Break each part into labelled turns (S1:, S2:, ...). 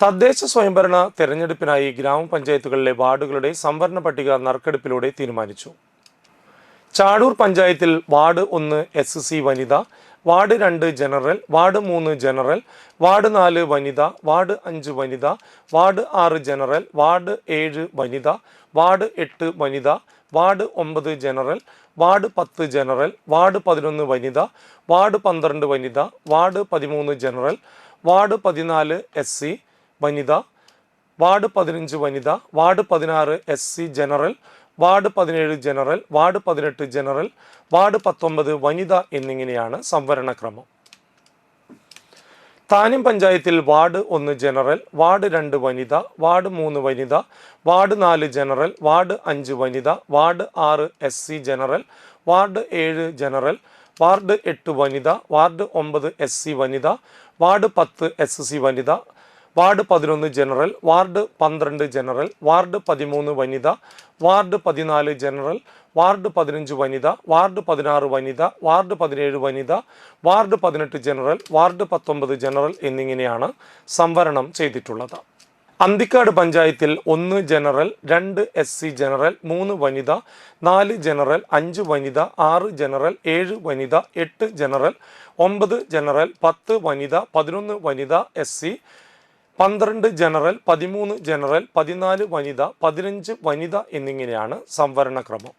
S1: തദ്ദേശ സ്വയംഭരണ തെരഞ്ഞെടുപ്പിനായി ഗ്രാമപഞ്ചായത്തുകളിലെ വാർഡുകളുടെ സംവരണ പട്ടിക നറുക്കെടുപ്പിലൂടെ തീരുമാനിച്ചു. ചാടൂർ പഞ്ചായത്തിൽ വാർഡ് ഒന്ന് എസ് സി വനിത വാർഡ് രണ്ട് ജനറൽ വാർഡ് മൂന്ന് ജനറൽ വാർഡ് നാല് വനിത വാർഡ് അഞ്ച് വനിത വാർഡ് ആറ് ജനറൽ വാർഡ് ഏഴ് വനിത വാർഡ് എട്ട് വനിത വാർഡ് ഒമ്പത് ജനറൽ വാർഡ് പത്ത് ജനറൽ വാർഡ് പതിനൊന്ന് വനിത വാർഡ് പന്ത്രണ്ട് വനിത വാർഡ് പതിമൂന്ന് ജനറൽ വാർഡ് പതിനാല് എസ് സി വനിത വാർഡ് പതിനഞ്ച് വനിത വാർഡ് പതിനാറ് എസ് സി ജനറൽ വാർഡ് പതിനേഴ് ജനറൽ വാർഡ് പതിനെട്ട് ജനറൽ വാർഡ് പത്തൊമ്പത് വനിത എന്നിങ്ങനെയാണ് സംവരണ ക്രമം താനം പഞ്ചായത്തിൽ വാർഡ് ഒന്ന് ജനറൽ വാർഡ് രണ്ട് വനിത വാർഡ് മൂന്ന് വനിത വാർഡ് നാല് ജനറൽ വാർഡ് അഞ്ച് വനിത വാർഡ് ആറ് എസ് സി ജനറൽ വാർഡ് ഏഴ് ജനറൽ വാർഡ് എട്ട് വനിത വാർഡ് ഒമ്പത് എസ് സി വനിത വാർഡ് പത്ത് എസ് സി വനിത വാർഡ് പതിനൊന്ന് ജനറൽ വാർഡ് പന്ത്രണ്ട് ജനറൽ വാർഡ് പതിമൂന്ന് വനിത വാർഡ് പതിനാല് ജനറൽ വാർഡ് പതിനഞ്ച് വനിത വാർഡ് പതിനാറ് വനിത വാർഡ് പതിനേഴ് വനിത വാർഡ് പതിനെട്ട് ജനറൽ വാർഡ് പത്തൊമ്പത് ജനറൽ എന്നിങ്ങനെയാണ് സംവരണം ചെയ്തിട്ടുള്ളത്. അന്തിക്കാട് പഞ്ചായത്തിൽ ഒന്ന് ജനറൽ രണ്ട് എസ് സി ജനറൽ മൂന്ന് വനിത നാല് ജനറൽ അഞ്ച് വനിത ആറ് ജനറൽ ഏഴ് വനിത എട്ട് ജനറൽ ഒമ്പത് ജനറൽ പത്ത് വനിത പതിനൊന്ന് വനിത എസ് സി പന്ത്രണ്ട് ജനറൽ പതിമൂന്ന് ജനറൽ പതിനാല് വനിത പതിനഞ്ച് വനിത എന്നിങ്ങനെയാണ് സംവരണ ക്രമം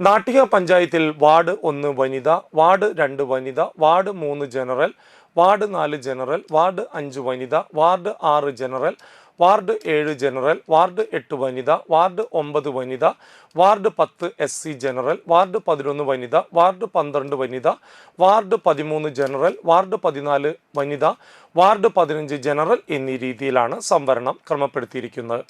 S1: നാട്ടിക പഞ്ചായത്തിൽ വാർഡ് ഒന്ന് വനിത വാർഡ് രണ്ട് വനിത വാർഡ് മൂന്ന് ജനറൽ വാർഡ് നാല് ജനറൽ വാർഡ് അഞ്ച് വനിത വാർഡ് ആറ് ജനറൽ വാർഡ് ഏഴ് ജനറൽ വാർഡ് എട്ട് വനിത വാർഡ് ഒമ്പത് വനിത വാർഡ് പത്ത് എസ് സി ജനറൽ വാർഡ് പതിനൊന്ന് വനിത വാർഡ് പന്ത്രണ്ട് വനിത വാർഡ് പതിമൂന്ന് ജനറൽ വാർഡ് പതിനാല് വനിത വാർഡ് പതിനഞ്ച് ജനറൽ എന്നീ രീതിയിലാണ് സംവരണം ക്രമപ്പെടുത്തിയിരിക്കുന്നത്.